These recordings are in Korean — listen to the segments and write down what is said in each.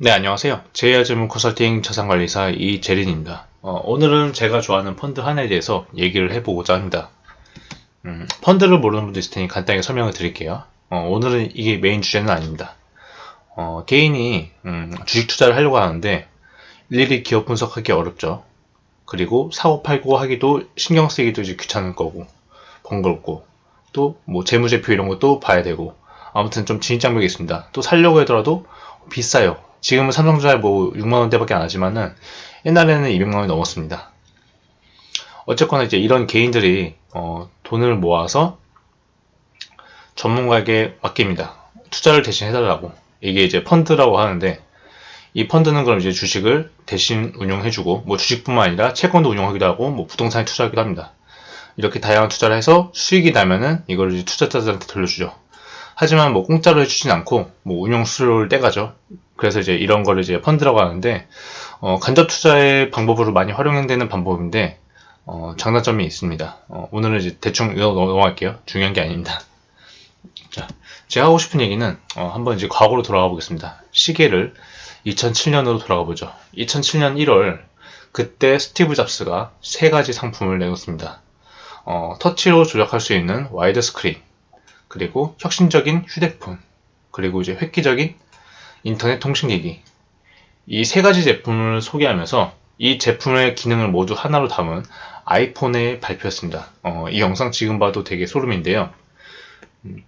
네, 안녕하세요. 제이아즈문 컨설팅 자산관리사 이재린입니다. 어, 오늘은 제가 좋아하는 펀드 하나에 대해서 얘기를 해보고자 합니다. 음, 펀드를 모르는 분도 있을 테니 간단하게 설명을 드릴게요. 어, 오늘은 이게 메인 주제는 아닙니다. 어, 개인이 음, 주식 투자를 하려고 하는데 일일이 기업 분석하기 어렵죠. 그리고 사고 팔고 하기도 신경 쓰기도 이제 귀찮을 거고 번거롭고 또 뭐 재무제표 이런 것도 봐야 되고 아무튼 좀 진입장벽이 있습니다. 또 살려고 하더라도 비싸요. 지금은 삼성전자에 뭐 6만원대밖에 안 하지만은 옛날에는 200만원이 넘었습니다. 어쨌거나 이제 이런 개인들이 어, 돈을 모아서 전문가에게 맡깁니다. 투자를 대신 해달라고. 이게 이제 펀드라고 하는데 이 펀드는 그럼 이제 주식을 대신 운용해주고 뭐 주식뿐만 아니라 채권도 운용하기도 하고 뭐 부동산에 투자하기도 합니다. 이렇게 다양한 투자를 해서 수익이 나면은 이걸 이제 투자자들한테 돌려주죠. 하지만 뭐 공짜로 해주진 않고 뭐 운용 수수료를 떼가죠. 그래서 이제 이런 거를 이제 펀드라고 하는데 어, 간접 투자의 방법으로 많이 활용되는 방법인데 어, 장단점이 있습니다. 어, 오늘은 이제 대충 넘어갈게요. 중요한 게 아닙니다. 자, 제가 하고 싶은 얘기는 어, 한번 이제 과거로 돌아가 보겠습니다. 시계를 2007년으로 돌아가 보죠. 2007년 1월 그때 스티브 잡스가 세 가지 상품을 내놓습니다. 어, 터치로 조작할 수 있는 와이드 스크린, 그리고 혁신적인 휴대폰, 그리고 이제 획기적인 인터넷 통신기기. 이 세 가지 제품을 소개하면서 이 제품의 기능을 모두 하나로 담은 아이폰의 발표였습니다. 어, 이 영상 지금 봐도 되게 소름인데요. 음,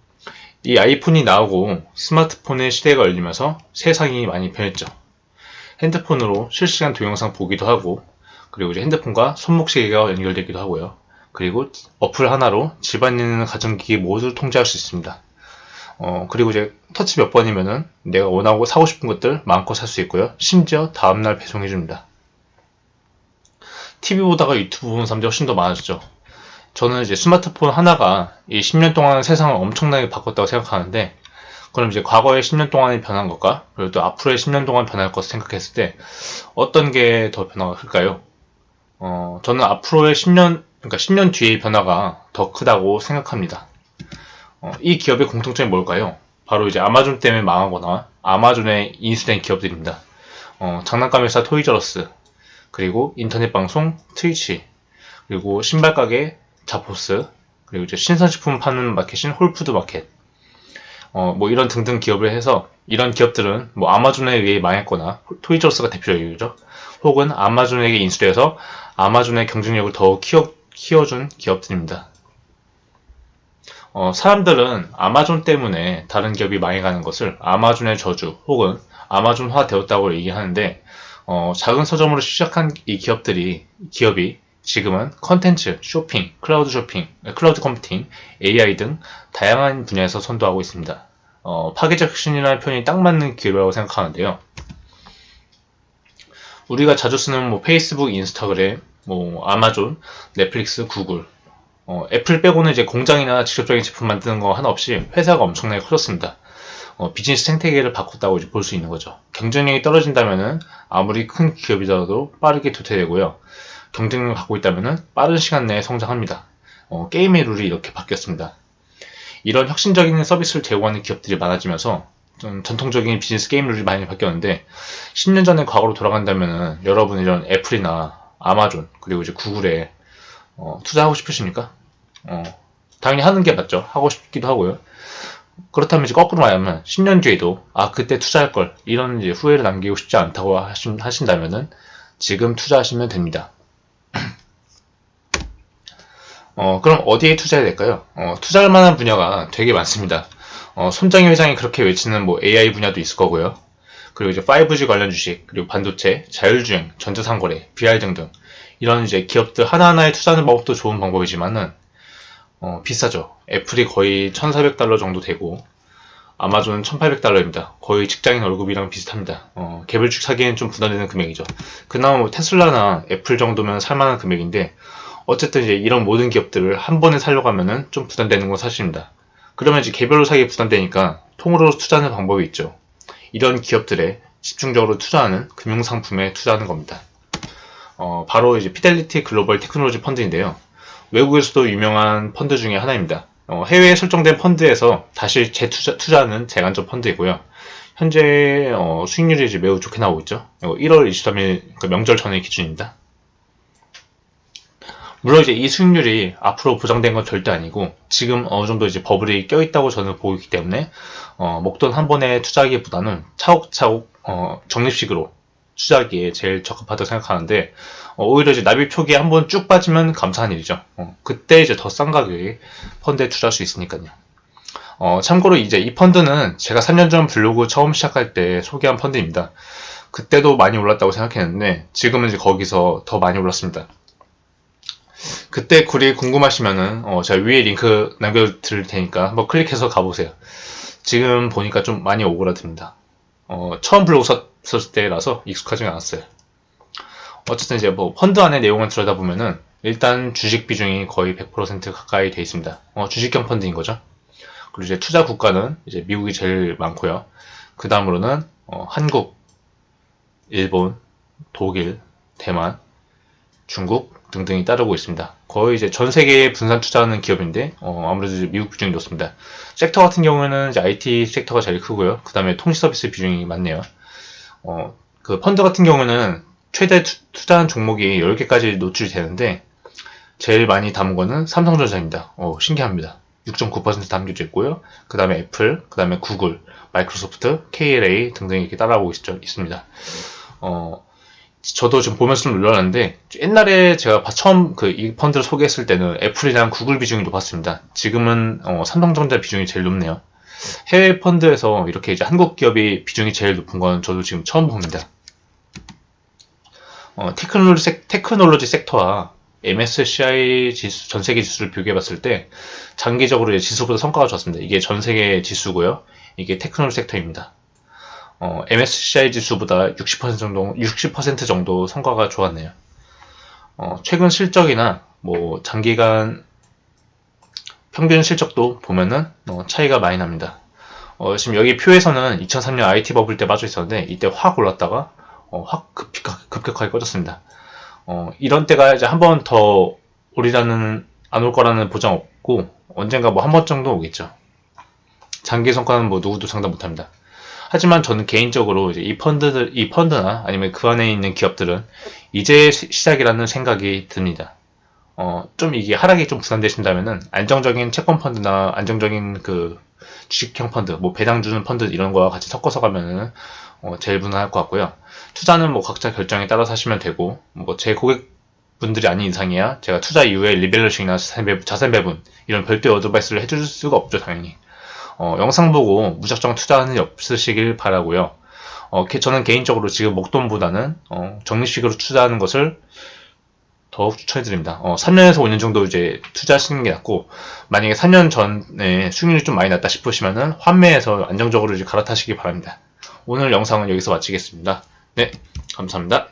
이 아이폰이 나오고 스마트폰의 시대가 열리면서 세상이 많이 변했죠. 핸드폰으로 실시간 동영상 보기도 하고, 그리고 이제 핸드폰과 손목시계가 연결되기도 하고요. 그리고 어플 하나로 집안에 있는 가전기기 모두 통제할 수 있습니다. 어, 그리고 이제 터치 몇 번이면은 내가 원하고 사고 싶은 것들 마음껏 살 수 있고요. 심지어 다음날 배송해 줍니다. TV 보다가 유튜브 보는 사람들이 훨씬 더 많아졌죠. 저는 이제 스마트폰 하나가 이 10년 동안 세상을 엄청나게 바꿨다고 생각하는데, 그럼 이제 과거의 10년 동안이 변한 것과, 그리고 또 앞으로의 10년 동안 변할 것을 생각했을 때, 어떤 게 더 변화가 클까요? 어, 저는 앞으로의 10년, 그러니까 10년 뒤의 변화가 더 크다고 생각합니다. 어, 이 기업의 공통점이 뭘까요? 바로 이제 아마존 때문에 망하거나 아마존에 인수된 기업들입니다. 어, 장난감 회사 토이저러스, 그리고 인터넷 방송 트위치, 그리고 신발 가게 자포스, 그리고 이제 신선식품 파는 마켓인 홀푸드 마켓, 어, 뭐 이런 등등 기업을 해서 이런 기업들은 뭐 아마존에 의해 망했거나 토이저러스가 대표적이죠. 혹은 아마존에게 인수돼서 아마존의 경쟁력을 더욱 키워, 키워준 기업들입니다. 어, 사람들은 아마존 때문에 다른 기업이 망해가는 것을 아마존의 저주 혹은 아마존화 되었다고 얘기하는데 어, 작은 서점으로 시작한 이 기업들이 기업이 지금은 컨텐츠, 쇼핑, 클라우드 쇼핑, 클라우드 컴퓨팅, AI 등 다양한 분야에서 선도하고 있습니다. 어, 파괴적 혁신이라는 표현이 딱 맞는 기업이라고 생각하는데요. 우리가 자주 쓰는 뭐 페이스북, 인스타그램, 뭐 아마존, 넷플릭스, 구글, 어, 애플 빼고는 이제 공장이나 직접적인 제품 만드는 거 하나 없이 회사가 엄청나게 커졌습니다. 어, 비즈니스 생태계를 바꿨다고 볼수 있는 거죠. 경쟁력이 떨어진다면은 아무리 큰 기업이더라도 빠르게 도태되고요. 경쟁력을 갖고 있다면은 빠른 시간 내에 성장합니다. 어, 게임의 룰이 이렇게 바뀌었습니다. 이런 혁신적인 서비스를 제공하는 기업들이 많아지면서 좀 전통적인 비즈니스 게임 룰이 많이 바뀌었는데 10년 전의 과거로 돌아간다면은 여러분 이런 애플이나 아마존 그리고 이제 구글에 어, 투자하고 싶으십니까? 어, 당연히 하는 게 맞죠. 하고 싶기도 하고요. 그렇다면 이제 거꾸로 말하면 10년 뒤에도 아 그때 투자할 걸 이런 이제 후회를 남기고 싶지 않다고 하신, 하신다면은 지금 투자하시면 됩니다. 어, 그럼 어디에 투자해야 될까요? 어, 투자할 만한 분야가 되게 많습니다. 어, 손정희 회장이 그렇게 외치는 뭐 AI 분야도 있을 거고요. 그리고 이제 5G 관련 주식, 그리고 반도체, 자율주행, 전자상거래, VR 등등 이런 이제 기업들 하나하나에 투자하는 방법도 좋은 방법이지만은 어, 비싸죠. 애플이 거의 1,400달러 정도 되고 아마존은 1,800달러입니다. 거의 직장인 월급이랑 비슷합니다. 어, 개별주식 사기에는 좀 부담되는 금액이죠. 그나마 뭐 테슬라나 애플 정도면 살만한 금액인데 어쨌든 이제 이런 모든 기업들을 한 번에 살려고 하면은 좀 부담되는 건 사실입니다. 그러면 이제 개별로 사기에 부담되니까 통으로 투자하는 방법이 있죠. 이런 기업들에 집중적으로 투자하는 금융상품에 투자하는 겁니다. 어, 바로 이제 피델리티 글로벌 테크놀로지 펀드인데요. 외국에서도 유명한 펀드 중에 하나입니다. 어, 해외에 설정된 펀드에서 다시 재투자, 투자하는 재간접 펀드이고요. 현재 어, 수익률이 매우 좋게 나오고 있죠. 이거 1월 23일 그 명절 전의 기준입니다. 물론 이제 이 수익률이 앞으로 보장된 건 절대 아니고 지금 어느 정도 이제 버블이 껴있다고 저는 보고 있기 때문에 어, 목돈 한 번에 투자하기보다는 차곡차곡 어, 적립식으로 투자하기에 제일 적합하다고 생각하는데 어, 오히려 이제 납입 초기에 한 번 쭉 빠지면 감사한 일이죠. 어, 그때 이제 더 싼 가격에 펀드에 투자할 수 있으니까요. 어, 참고로 이제 이 펀드는 제가 3년 전 블로그 처음 시작할 때 소개한 펀드입니다. 그때도 많이 올랐다고 생각했는데 지금은 이제 거기서 더 많이 올랐습니다. 그때 굴이 궁금하시면은 어, 제가 위에 링크 남겨드릴 테니까 한번 클릭해서 가보세요. 지금 보니까 좀 많이 오그라듭니다. 어, 처음 블로그 썼을 때라서 익숙하지 않았어요. 어쨌든 이제 뭐 펀드 안에 내용을 들여다보면은 일단 주식 비중이 거의 100% 가까이 돼 있습니다. 어, 주식형 펀드인 거죠. 그리고 이제 투자 국가는 이제 미국이 제일 많고요. 그 다음으로는 어, 한국, 일본, 독일, 대만, 중국 등등이 따르고 있습니다. 거의 이제 전 세계에 분산 투자하는 기업인데 어, 아무래도 미국 비중이 높습니다. 섹터 같은 경우에는 이제 IT 섹터가 제일 크고요. 그 다음에 통신 서비스 비중이 많네요. 어, 그 펀드 같은 경우는 최대 투, 투자한 종목이 10개까지 노출이 되는데 제일 많이 담은 거는 삼성전자입니다. 어, 신기합니다. 6.9% 담겨져 있고요. 그 다음에 애플, 그 다음에 구글, 마이크로소프트, KLA 등등 이렇게 따라오고 있, 있습니다. 어, 저도 지금 보면서 좀 놀랐는데 옛날에 제가 처음 그 이 펀드를 소개했을 때는 애플이랑 구글 비중이 높았습니다. 지금은 어, 삼성전자 비중이 제일 높네요. 해외 펀드에서 이렇게 이제 한국 기업이 비중이 제일 높은 건 저도 지금 처음 봅니다. 어, 테크놀로지, 섹, 테크놀로지 섹터와 MSCI 지수, 전 세계 지수를 비교해 봤을 때 장기적으로 지수보다 성과가 좋았습니다. 이게 전 세계 지수고요. 이게 테크놀로지 섹터입니다. 어, MSCI 지수보다 60% 정도, 60% 정도 성과가 좋았네요. 어, 최근 실적이나 뭐 장기간 평균 실적도 보면은 어, 차이가 많이 납니다. 어, 지금 여기 표에서는 2003년 IT 버블 때 빠져 있었는데 이때 확 올랐다가 어, 확 급격하게, 급격하게 꺼졌습니다. 어, 이런 때가 이제 한 번 더 오리라는 안 올 거라는 보장 없고 언젠가 뭐 한 번 정도 오겠죠. 장기 성과는 뭐 누구도 상담 못합니다. 하지만 저는 개인적으로 이 펀드들, 이 펀드나 아니면 그 안에 있는 기업들은 이제 시작이라는 생각이 듭니다. 어, 좀 이게 하락이 좀 부담되신다면은 안정적인 채권 펀드나 안정적인 그 주식형 펀드, 뭐 배당 주는 펀드 이런 거와 같이 섞어서 가면은 어, 제일 무난할 것 같고요. 투자는 뭐 각자 결정에 따라서 하시면 되고, 뭐 제 고객분들이 아닌 이상이야 제가 투자 이후에 리밸런싱이나 자산 배분, 자산 배분 이런 별도의 어드바이스를 해줄 수가 없죠, 당연히. 어, 영상 보고 무작정 투자하는 일 없으시길 바라고요. 어, 저는 개인적으로 지금 목돈보다는 어, 적립식으로 투자하는 것을 더욱 추천해드립니다. 어, 3년에서 5년 정도 이제 투자하시는 게 낫고, 만약에 3년 전에 수익률이 좀 많이 났다 싶으시면은 환매해서 안정적으로 이제 갈아타시기 바랍니다. 오늘 영상은 여기서 마치겠습니다. 네, 감사합니다.